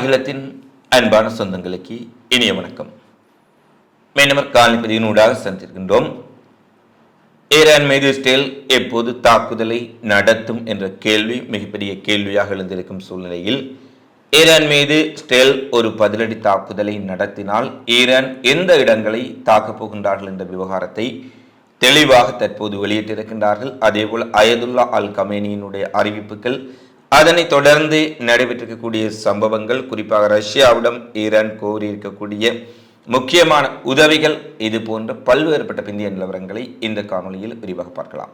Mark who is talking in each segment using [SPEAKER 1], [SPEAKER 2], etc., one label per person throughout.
[SPEAKER 1] அகிலத்தின் அன்பான சொந்தங்களுக்கு இனிய வணக்கம் மேனவர் ஊடாக சந்திருக்கின்றோம் ஈரான் மீது இஸ்ரேல் எப்போது தாக்குதலை நடத்தும் என்ற கேள்வி மிகப்பெரிய கேள்வியாக எழுந்திருக்கும் சூழ்நிலையில் ஈரான் மீது ஸ்டேல் ஒரு பதிலடி தாக்குதலை நடத்தினால் ஈரான் எந்த இடங்களை தாக்கப் போகின்றார்கள் என்ற விவகாரத்தை தெளிவாக தற்போது வெளியிட்டிருக்கின்றார்கள் அதேபோல் அயதுல்லா அல் கமேனியினுடைய அறிவிப்புகள் அதனை தொடர்ந்து நடைபெற்றிருக்கக்கூடிய சம்பவங்கள் குறிப்பாக ரஷ்யாவிடம் ஈரான் கோரியிருக்கக்கூடிய முக்கியமான உதவிகள் இது போன்ற பல்வேறுபட்ட பிந்திய நிலவரங்களை இந்த காணொலியில் விரிவாக பார்க்கலாம்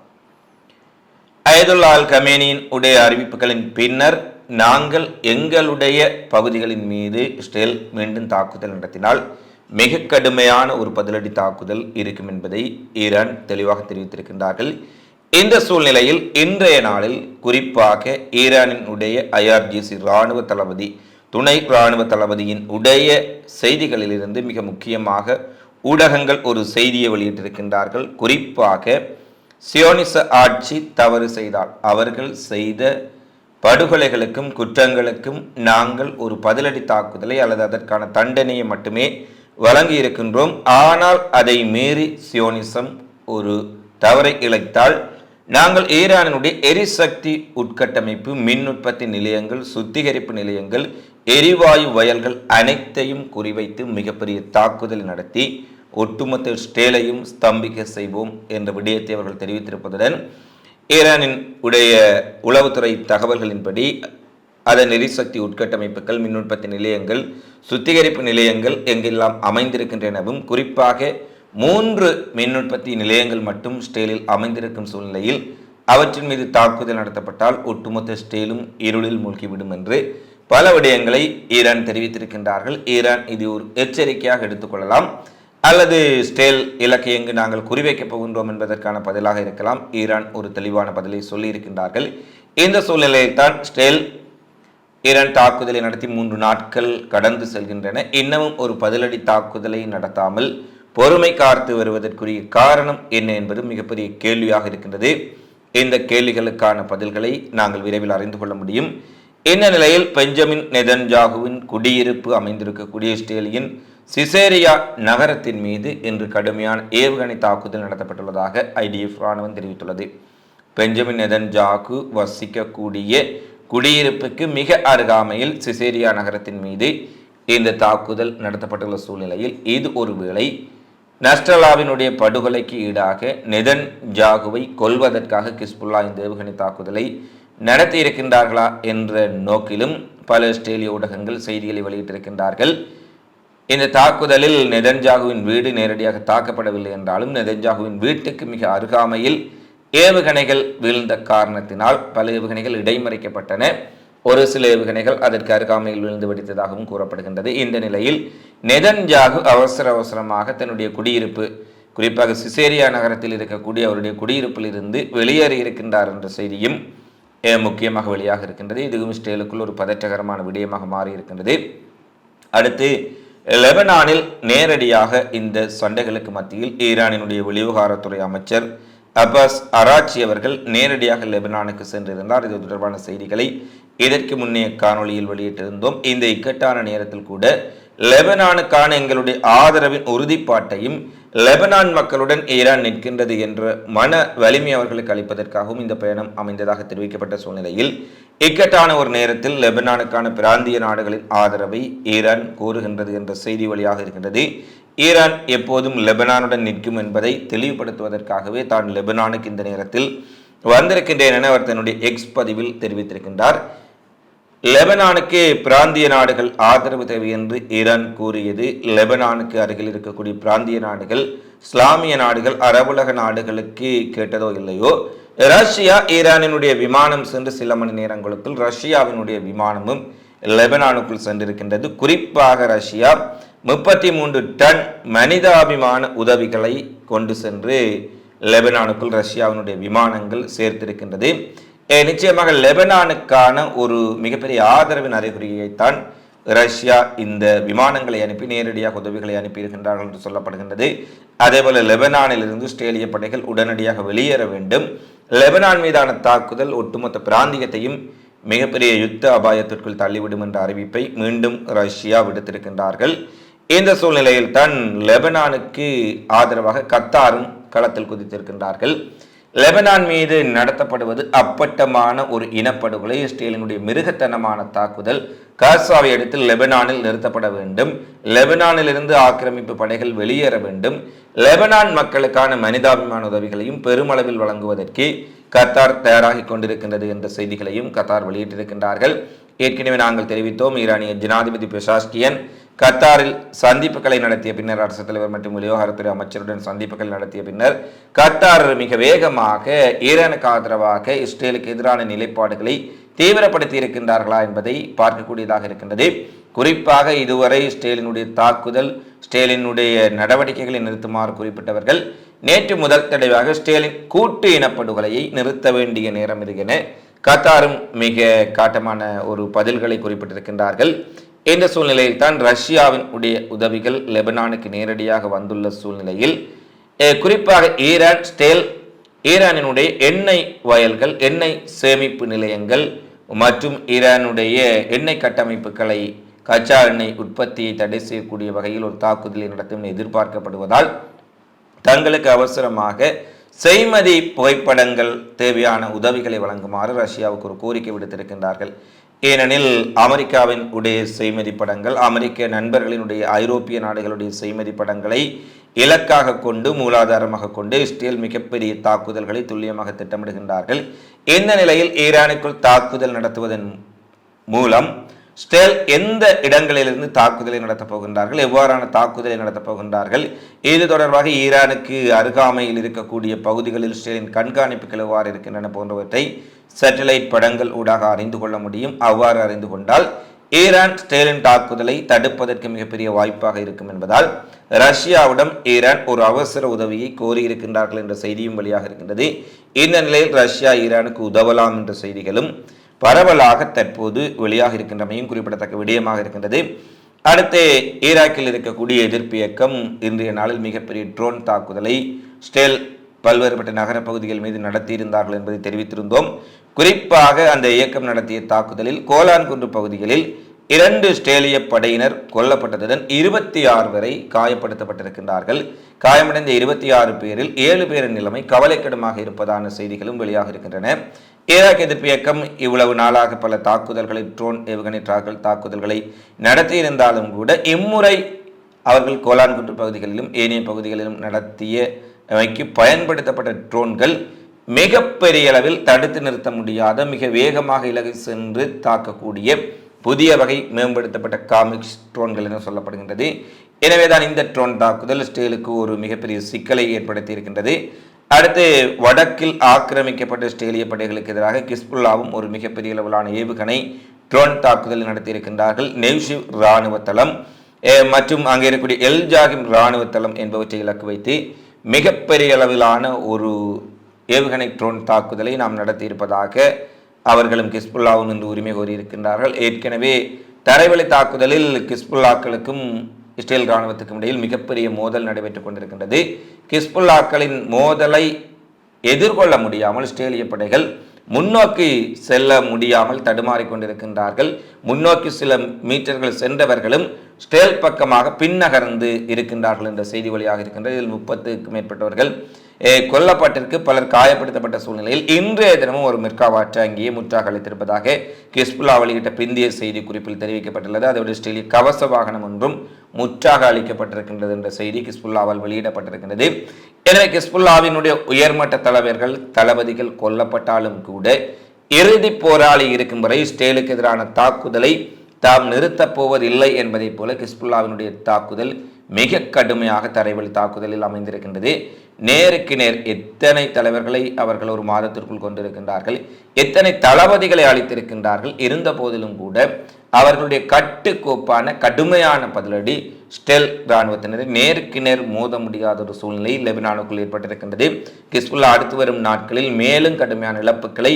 [SPEAKER 1] அயதுல்லா அல் கமேனியின் உடைய அறிவிப்புகளின் பின்னர் நாங்கள் எங்களுடைய பகுதிகளின் மீது இஸ்ரேல் மீண்டும் தாக்குதல் நடத்தினால் மிக கடுமையான ஒரு பதிலடி தாக்குதல் இருக்கும் என்பதை ஈரான் தெளிவாக தெரிவித்திருக்கின்றார்கள் இந்த சூழ்நிலையில் இன்றைய நாளில் குறிப்பாக ஈரானின் உடைய ஐஆர்ஜிசி இராணுவ தளபதி துணை இராணுவ தளபதியின் உடைய செய்திகளிலிருந்து மிக முக்கியமாக ஊடகங்கள் ஒரு செய்தியை வெளியிட்டிருக்கின்றார்கள் குறிப்பாக சியோனிச ஆட்சி தவறு செய்தால் அவர்கள் செய்த படுகொலைகளுக்கும் குற்றங்களுக்கும் நாங்கள் ஒரு பதிலடி தாக்குதலை அல்லது அதற்கான தண்டனையை மட்டுமே வழங்கி இருக்கின்றோம் ஆனால் அதை மீறி சியோனிசம் ஒரு தவறை இழைத்தால் நாங்கள் ஈரானினுடைய எரிசக்தி உட்கட்டமைப்பு மின் உற்பத்தி நிலையங்கள் சுத்திகரிப்பு நிலையங்கள் எரிவாயு வயல்கள் அனைத்தையும் குறிவைத்து மிகப்பெரிய தாக்குதல் நடத்தி ஒட்டுமொத்த ஸ்டேலையும் ஸ்தம்பிக்க செய்வோம் என்ற விடயத்தை அவர்கள் தெரிவித்திருப்பதுடன் ஈரானின் உடைய உளவுத்துறை தகவல்களின்படி அதன் எரிசக்தி உட்கட்டமைப்புகள் மின் உற்பத்தி நிலையங்கள் சுத்திகரிப்பு நிலையங்கள் எங்கெல்லாம் அமைந்திருக்கின்றனவும் குறிப்பாக மூன்று மின் உற்பத்தி நிலையங்கள் மட்டும் ஸ்டேலில் அமைந்திருக்கும் சூழ்நிலையில் அவற்றின் மீது தாக்குதல் நடத்தப்பட்டால் ஒட்டுமொத்த ஸ்டேலும் இருளில் மூழ்கிவிடும் என்று பல விடயங்களை ஈரான் தெரிவித்திருக்கின்றார்கள் ஈரான் இது ஒரு எச்சரிக்கையாக எடுத்துக்கொள்ளலாம் அல்லது ஸ்டேல் இலக்கை எங்கு நாங்கள் குறிவைக்கப் போகின்றோம் என்பதற்கான பதிலாக இருக்கலாம் ஈரான் ஒரு தெளிவான பதிலை சொல்லியிருக்கின்றார்கள் இந்த சூழ்நிலையில் தான் ஸ்டேல் ஈரான் தாக்குதலை நடத்தி மூன்று நாட்கள் கடந்து செல்கின்றன இன்னமும் ஒரு பதிலடி தாக்குதலை நடத்தாமல் பொறுமை காத்து வருவதற்குரிய காரணம் என்ன என்பது மிகப்பெரிய கேள்வியாக இருக்கின்றது இந்த கேள்விகளுக்கான பதில்களை நாங்கள் விரைவில் அறிந்து கொள்ள முடியும் இந்த நிலையில் பெஞ்சமின் நெதன்ஜாகுவின் குடியிருப்பு அமைந்திருக்கக்கூடிய ஸ்டேலியின் சிசேரியா நகரத்தின் மீது இன்று கடுமையான ஏவுகணை தாக்குதல் நடத்தப்பட்டுள்ளதாக ஐடிஎஃப் ராணுவம் தெரிவித்துள்ளது பெஞ்சமின் நெதன்ஜாகு வசிக்கக்கூடிய குடியிருப்புக்கு மிக அருகாமையில் சிசேரியா நகரத்தின் மீது இந்த தாக்குதல் நடத்தப்பட்டுள்ள சூழ்நிலையில் இது ஒருவேளை நஸ்டலாவினுடைய படுகொலைக்கு ஈடாக நிதன் ஜாகுவை கொல்வதற்காக கிஸ்புல்லா இந்த ஏவுகணை தாக்குதலை நடத்தி இருக்கின்றார்களா என்ற நோக்கிலும் பல இஸ்ரேலிய ஊடகங்கள் செய்திகளை வெளியிட்டிருக்கின்றார்கள் இந்த தாக்குதலில் நெதன்ஜாகுவின் வீடு நேரடியாக தாக்கப்படவில்லை என்றாலும் நெதன்ஜாகுவின் வீட்டுக்கு மிக அருகாமையில் ஏவுகணைகள் வீழ்ந்த காரணத்தினால் பல ஏவுகணைகள் இடைமறைக்கப்பட்டன ஒரு சில ஏவுகணைகள் அதற்கு அருகாமையில் விழுந்து வெடித்ததாகவும் கூறப்படுகின்றது இந்த நிலையில் நெதன்ஜாகு அவசர அவசரமாக தன்னுடைய குடியிருப்பு குறிப்பாக சிசேரியா நகரத்தில் இருக்கக்கூடிய அவருடைய குடியிருப்பில் இருந்து வெளியேறி இருக்கின்றார் என்ற செய்தியும் முக்கியமாக வெளியாக இருக்கின்றது இதுவும் இஸ்ரேலுக்குள் ஒரு பதற்றகரமான விடயமாக மாறியிருக்கின்றது அடுத்து லெபனானில் நேரடியாக இந்த சண்டைகளுக்கு மத்தியில் ஈரானினுடைய வெளிவகாரத்துறை அமைச்சர் அப்பாஸ் அராச்சி அவர்கள் நேரடியாக லெபனானுக்கு சென்றிருந்தார் இது தொடர்பான செய்திகளை இதற்கு முன்னே காணொலியில் வெளியிட்டிருந்தோம் இந்த இக்கட்டான நேரத்தில் கூட லெபனானுக்கான எங்களுடைய ஆதரவின் உறுதிப்பாட்டையும் லெபனான் மக்களுடன் ஈரான் நிற்கின்றது என்ற மன வலிமை அவர்களுக்கு அளிப்பதற்காகவும் இந்த பயணம் அமைந்ததாக தெரிவிக்கப்பட்ட சூழ்நிலையில் இக்கட்டான ஒரு நேரத்தில் லெபனானுக்கான பிராந்திய நாடுகளின் ஆதரவை ஈரான் கோருகின்றது என்ற செய்தி வழியாக இருக்கின்றது ஈரான் எப்போதும் லெபனானுடன் நிற்கும் என்பதை தெளிவுபடுத்துவதற்காகவே தான் லெபனானுக்கு இந்த நேரத்தில் வந்திருக்கின்றேன் என அவர் தன்னுடைய எக்ஸ் பதிவில் தெரிவித்திருக்கின்றார் லெபனானுக்கு பிராந்திய நாடுகள் ஆதரவு தேவை என்று ஈரான் கூறியது லெபனானுக்கு அருகில் இருக்கக்கூடிய பிராந்திய நாடுகள் இஸ்லாமிய நாடுகள் அரபுலக நாடுகளுக்கு கேட்டதோ இல்லையோ ரஷ்யா ஈரானினுடைய விமானம் சென்று சில மணி நேரங்களுக்குள் ரஷ்யாவினுடைய விமானமும் லெபனானுக்குள் சென்றிருக்கின்றது குறிப்பாக ரஷ்யா முப்பத்தி மூன்று டன் மனிதாபிமான உதவிகளை கொண்டு சென்று லெபனானுக்குள் ரஷ்யாவினுடைய விமானங்கள் சேர்த்திருக்கின்றது நிச்சயமாக லெபனானுக்கான ஒரு மிகப்பெரிய ஆதரவின் அறிகுறியைத்தான் ரஷ்யா இந்த விமானங்களை அனுப்பி நேரடியாக உதவிகளை அனுப்பியிருக்கின்றார்கள் என்று சொல்லப்படுகின்றது அதேபோல் லெபனானிலிருந்து ஆஸ்திரேலிய படைகள் உடனடியாக வெளியேற வேண்டும் லெபனான் மீதான தாக்குதல் ஒட்டுமொத்த பிராந்தியத்தையும் மிகப்பெரிய யுத்த அபாயத்திற்குள் தள்ளிவிடும் என்ற அறிவிப்பை மீண்டும் ரஷ்யா விடுத்திருக்கின்றார்கள் இந்த சூழ்நிலையில் தான் லெபனானுக்கு ஆதரவாக கத்தாரும் களத்தில் குதித்திருக்கின்றார்கள் லெபனான் மீது நடத்தப்படுவது அப்பட்டமான ஒரு இனப்படுகொலை இஸ்ரேலினுடைய மிருகத்தனமான தாக்குதல் காசாவை அடுத்து லெபனானில் நிறுத்தப்பட வேண்டும் லெபனானிலிருந்து ஆக்கிரமிப்பு படைகள் வெளியேற வேண்டும் லெபனான் மக்களுக்கான மனிதாபிமான உதவிகளையும் பெருமளவில் வழங்குவதற்கு கத்தார் தயாராகிக் கொண்டிருக்கின்றது என்ற செய்திகளையும் கத்தார் வெளியிட்டிருக்கின்றார்கள் ஏற்கனவே நாங்கள் தெரிவித்தோம் ஈரானிய ஜனாதிபதி பிரசாஸ்கியன் கத்தாரில் சந்திப்புகளை நடத்திய பின்னர் அரசு தலைவர் மற்றும் விவகாரத்துறை அமைச்சருடன் சந்திப்புகள் நடத்திய பின்னர் கத்தார் மிக வேகமாக ஈரானுக்கு ஆதரவாக இஸ்ரேலுக்கு எதிரான நிலைப்பாடுகளை தீவிரப்படுத்தி இருக்கின்றார்களா என்பதை பார்க்கக்கூடியதாக இருக்கின்றது குறிப்பாக இதுவரை ஸ்டேலினுடைய தாக்குதல் ஸ்டேலினுடைய நடவடிக்கைகளை நிறுத்துமாறு குறிப்பிட்டவர்கள் நேற்று முதல் தடவையாக ஸ்டேலின் கூட்டு இனப்படுகொலையை நிறுத்த வேண்டிய நேரம் இது என கத்தாரும் மிக காட்டமான ஒரு பதில்களை குறிப்பிட்டிருக்கின்றார்கள் என்ற சூழ்நிலையில் தான் ரஷ்யாவின் உடைய உதவிகள் லெபனானுக்கு நேரடியாக வந்துள்ள சூழ்நிலையில் குறிப்பாக ஈரான் ஸ்டேல் ஈரானினுடைய எண்ணெய் வயல்கள் எண்ணெய் சேமிப்பு நிலையங்கள் மற்றும் ஈரானுடைய எண்ணெய் கட்டமைப்புகளை கச்சா எண்ணெய் உற்பத்தியை தடை செய்யக்கூடிய வகையில் ஒரு தாக்குதலை நடத்தும் எதிர்பார்க்கப்படுவதால் தங்களுக்கு அவசரமாக செய்மதி புகைப்படங்கள் தேவையான உதவிகளை வழங்குமாறு ரஷ்யாவுக்கு ஒரு கோரிக்கை விடுத்திருக்கின்றார்கள் ஏனெனில் அமெரிக்காவின் உடைய செய்மதி படங்கள் அமெரிக்க நண்பர்களினுடைய ஐரோப்பிய நாடுகளுடைய செய்மதி படங்களை இலக்காக கொண்டு மூலாதாரமாக கொண்டு இஸ்ரேல் மிகப்பெரிய தாக்குதல்களை துல்லியமாக திட்டமிடுகின்றார்கள் இந்த நிலையில் ஈரானுக்குள் தாக்குதல் நடத்துவதன் மூலம் ஸ்டேல் எந்த இடங்களிலிருந்து தாக்குதலை நடத்தப் போகின்றார்கள் எவ்வாறான தாக்குதலை நடத்தப் போகின்றார்கள் இது தொடர்பாக ஈரானுக்கு அருகாமையில் இருக்கக்கூடிய பகுதிகளில் ஸ்டேலின் கண்காணிப்புகள் எவ்வாறு இருக்கின்றன போன்றவற்றை சேட்டலைட் படங்கள் ஊடாக அறிந்து கொள்ள முடியும் அவ்வாறு அறிந்து கொண்டால் ஈரான் ஸ்டேலின் தாக்குதலை தடுப்பதற்கு மிகப்பெரிய வாய்ப்பாக இருக்கும் என்பதால் ரஷ்யாவிடம் ஈரான் ஒரு அவசர உதவியை கோரியிருக்கின்றார்கள் என்ற செய்தியும் வெளியாக இருக்கின்றது இந்த நிலையில் ரஷ்யா ஈரானுக்கு உதவலாம் என்ற செய்திகளும் பரவலாக தற்போது வெளியாக இருக்கின்றமையும் குறிப்பிடத்தக்க விடயமாக இருக்கின்றது அடுத்து ஈராக்கில் இருக்கக்கூடிய எதிர்ப்பு இயக்கம் இன்றைய நாளில் மிகப்பெரிய ட்ரோன் தாக்குதலை ஸ்டேல் பல்வேறுபட்ட நகரப்பகுதிகள் மீது நடத்தியிருந்தார்கள் என்பதை தெரிவித்திருந்தோம் குறிப்பாக அந்த இயக்கம் நடத்திய தாக்குதலில் கோலான்குன்று பகுதிகளில் இரண்டு ஸ்டேலிய படையினர் கொல்லப்பட்டதுடன் இருபத்தி ஆறு வரை காயப்படுத்தப்பட்டிருக்கின்றார்கள் காயமடைந்த இருபத்தி ஆறு பேரில் ஏழு பேரின் நிலைமை கவலைக்கிடமாக இருப்பதான செய்திகளும் வெளியாக இருக்கின்றன ஈராக் எதிர்ப்பு இயக்கம் இவ்வளவு நாளாக பல தாக்குதல்களை ட்ரோன் ஏவுகணை ட்ராக்கல் தாக்குதல்களை நடத்தியிருந்தாலும் கூட இம்முறை அவர்கள் கோலான்குன்று பகுதிகளிலும் ஏனைய பகுதிகளிலும் நடத்திய வைக்கு பயன்படுத்தப்பட்ட ட்ரோன்கள் மிகப்பெரிய அளவில் தடுத்து நிறுத்த முடியாத மிக வேகமாக இலகை சென்று தாக்கக்கூடிய புதிய வகை மேம்படுத்தப்பட்ட காமிக்ஸ் ட்ரோன்கள் என சொல்லப்படுகின்றது எனவேதான் இந்த ட்ரோன் தாக்குதல் ஸ்டேலுக்கு ஒரு மிகப்பெரிய சிக்கலை ஏற்படுத்தி இருக்கின்றது அடுத்து வடக்கில் ஆக்கிரமிக்கப்பட்ட இஸ்ரேலிய படைகளுக்கு எதிராக கிஸ்புல்லாவும் ஒரு மிகப்பெரிய அளவிலான ஏவுகணை ட்ரோன் தாக்குதல் நடத்தியிருக்கின்றார்கள் நெவ்ஷிவ் இராணுவ தளம் மற்றும் அங்கே இருக்கக்கூடிய எல் ஜாகிம் இராணுவ தளம் என்பவற்றை இலக்கு வைத்து மிகப்பெரிய அளவிலான ஒரு ஏவுகணை ட்ரோன் தாக்குதலை நாம் நடத்தியிருப்பதாக அவர்களும் கிஸ்புல்லாவும் இன்று உரிமை கோரியிருக்கின்றார்கள் ஏற்கனவே தரைவழி தாக்குதலில் கிஸ்புல்லாக்களுக்கும் இஸ்ரேல் இராணுவத்துக்கும் இடையில் மிகப்பெரிய மோதல் நடைபெற்றுக் கொண்டிருக்கின்றது கிஸ்புல்லாக்களின் மோதலை எதிர்கொள்ள முடியாமல் இஸ்ரேலிய படைகள் முன்னோக்கி செல்ல முடியாமல் தடுமாறி கொண்டிருக்கின்றார்கள் முன்னோக்கி சில மீட்டர்கள் சென்றவர்களும் ஸ்டேல் பக்கமாக பின்னகர்ந்து இருக்கின்றார்கள் என்ற செய்தி வழியாக இருக்கின்றது இதில் முப்பத்துக்கும் மேற்பட்டவர்கள் கொல்லப்பட்டிருக்கு பலர் காயப்படுத்தப்பட்ட சூழ்நிலையில் இன்றைய தினமும் ஒரு மிர்காவாற்றை அங்கேயே முற்றாக அளித்திருப்பதாக கிஸ்புல்லா வெளியிட்ட பிந்திய செய்தி குறிப்பில் தெரிவிக்கப்பட்டுள்ளது அதோடு ஸ்டீலில் கவச வாகனம் ஒன்றும் முற்றாக அளிக்கப்பட்டிருக்கின்றது என்ற செய்தி கிஸ்புல்லாவால் வெளியிடப்பட்டிருக்கின்றது எனவே கிஸ்புல்லாவினுடைய உயர்மட்ட தலைவர்கள் தளபதிகள் கொல்லப்பட்டாலும் கூட இறுதி போராளி இருக்கும் வரை ஸ்டேலுக்கு எதிரான தாக்குதலை தாம் நிறுத்தப் போவதில்லை என்பதைப் போல கிஸ்புல்லாவினுடைய தாக்குதல் மிக கடுமையாக தரைவழி தாக்குதலில் அமைந்திருக்கின்றது நேருக்கு நேர் எத்தனை தலைவர்களை அவர்கள் ஒரு மாதத்திற்குள் கொண்டிருக்கின்றார்கள் எத்தனை தளபதிகளை அளித்திருக்கின்றார்கள் இருந்த போதிலும் கூட அவர்களுடைய கட்டுக்கோப்பான கடுமையான பதிலடி ஸ்டெல் இராணுவத்தினர் நேருக்கு நேர் மோத முடியாத ஒரு சூழ்நிலை லெபனானுக்குள் ஏற்பட்டிருக்கின்றது கிஸ்புல்லா அடுத்து வரும் நாட்களில் மேலும் கடுமையான இழப்புகளை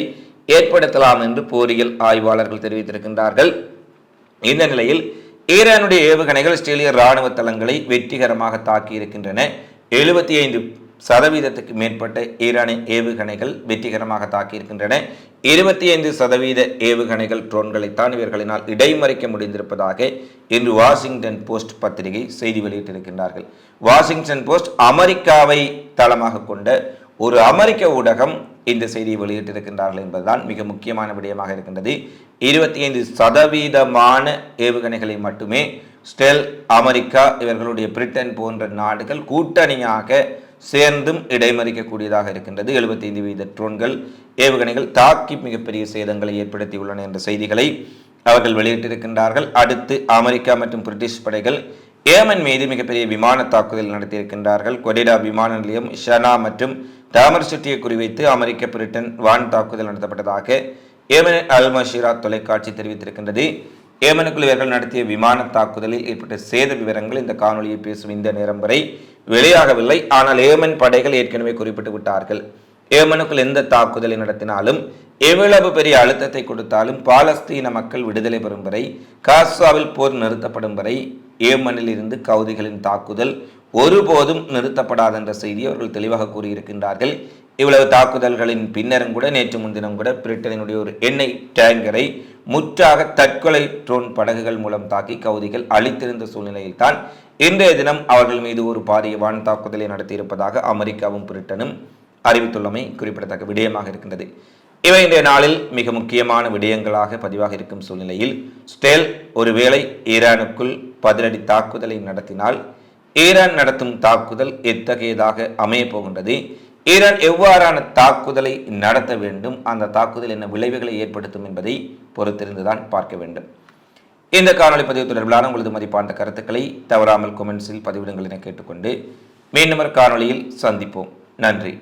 [SPEAKER 1] ஏற்படுத்தலாம் என்று போரியல் ஆய்வாளர்கள் தெரிவித்திருக்கின்றார்கள் இந்த நிலையில் ஈரானுடைய ஏவுகணைகள் இஸ்ரேலிய ராணுவ தளங்களை வெற்றிகரமாக தாக்கி இருக்கின்றன எழுபத்தி ஐந்து சதவீதத்துக்கு மேற்பட்ட ஈரானிய ஏவுகணைகள் வெற்றிகரமாக தாக்கியிருக்கின்றன இருபத்தி ஐந்து சதவீத ஏவுகணைகள் தான் இவர்களினால் இடைமறிக்க முடிந்திருப்பதாக இன்று வாஷிங்டன் போஸ்ட் பத்திரிகை செய்தி வெளியிட்டிருக்கின்றார்கள் வாஷிங்டன் போஸ்ட் அமெரிக்காவை தளமாக கொண்ட ஒரு அமெரிக்க ஊடகம் இந்த செய்தியை வெளியிட்டிருக்கின்றார்கள் என்பதுதான் மிக முக்கியமான விடயமாக இருக்கின்றது இருபத்தி ஐந்து சதவீதமான ஏவுகணைகளை மட்டுமே ஸ்டெல் அமெரிக்கா இவர்களுடைய பிரிட்டன் போன்ற நாடுகள் கூட்டணியாக சேர்ந்தும் இடைமறிக்கக்கூடியதாக இருக்கின்றது எழுபத்தி ஐந்து வீத ட்ரோன்கள் ஏவுகணைகள் தாக்கி மிகப்பெரிய சேதங்களை ஏற்படுத்தியுள்ளன என்ற செய்திகளை அவர்கள் வெளியிட்டிருக்கின்றார்கள் அடுத்து அமெரிக்கா மற்றும் பிரிட்டிஷ் படைகள் ஏமன் மீது மிகப்பெரிய விமான தாக்குதல் நடத்தியிருக்கின்றார்கள் கொடிடா விமான நிலையம் ஷனா மற்றும் தாமர் சுட்டியை குறிவைத்து அமெரிக்க பிரிட்டன் வான் தாக்குதல் நடத்தப்பட்டதாக ஏமன் அல் தொலைக்காட்சி தெரிவித்திருக்கின்றது ஏமனுக்குள் இவர்கள் நடத்திய விமான தாக்குதலில் ஏற்பட்ட சேத விவரங்கள் இந்த காணொலியை பேசும் இந்த நேரம் வரை வெளியாகவில்லை ஆனால் ஏமன் படைகள் ஏற்கனவே குறிப்பிட்டு விட்டார்கள் ஏமனுக்குள் எந்த தாக்குதலை நடத்தினாலும் எவ்வளவு பெரிய அழுத்தத்தை கொடுத்தாலும் பாலஸ்தீன மக்கள் விடுதலை பெறும் வரை காசாவில் போர் நிறுத்தப்படும் வரை ஏமனில் இருந்து கவுதிகளின் தாக்குதல் ஒருபோதும் நிறுத்தப்படாத என்ற செய்தி அவர்கள் தெளிவாக கூறியிருக்கின்றார்கள் இவ்வளவு தாக்குதல்களின் பின்னரும் கூட நேற்று முன்தினம் கூட பிரிட்டனினுடைய ஒரு எண்ணெய் டேங்கரை முற்றாக தற்கொலை ட்ரோன் படகுகள் மூலம் தாக்கி கவுதிகள் அளித்திருந்த சூழ்நிலையில்தான் இன்றைய தினம் அவர்கள் மீது ஒரு பாரிய வான் தாக்குதலை நடத்தியிருப்பதாக அமெரிக்காவும் பிரிட்டனும் அறிவித்துள்ளமை குறிப்பிடத்தக்க விடயமாக இருக்கின்றது இவை இன்றைய நாளில் மிக முக்கியமான விடயங்களாக பதிவாக இருக்கும் சூழ்நிலையில் ஸ்டேல் ஒருவேளை ஈரானுக்குள் பதிலடி தாக்குதலை நடத்தினால் ஈரான் நடத்தும் தாக்குதல் எத்தகையதாக அமையப் போகின்றது ஈரான் எவ்வாறான தாக்குதலை நடத்த வேண்டும் அந்த தாக்குதல் என்ன விளைவுகளை ஏற்படுத்தும் என்பதை பொறுத்திருந்துதான் பார்க்க வேண்டும் இந்த காணொலி பதிவு தொடர்பிலான உங்களது மதிப்பார்ந்த கருத்துக்களை தவறாமல் கொமெண்ட்ஸில் பதிவிடுங்கள் என கேட்டுக்கொண்டு மீண்டும் காணொலியில் சந்திப்போம் நன்றி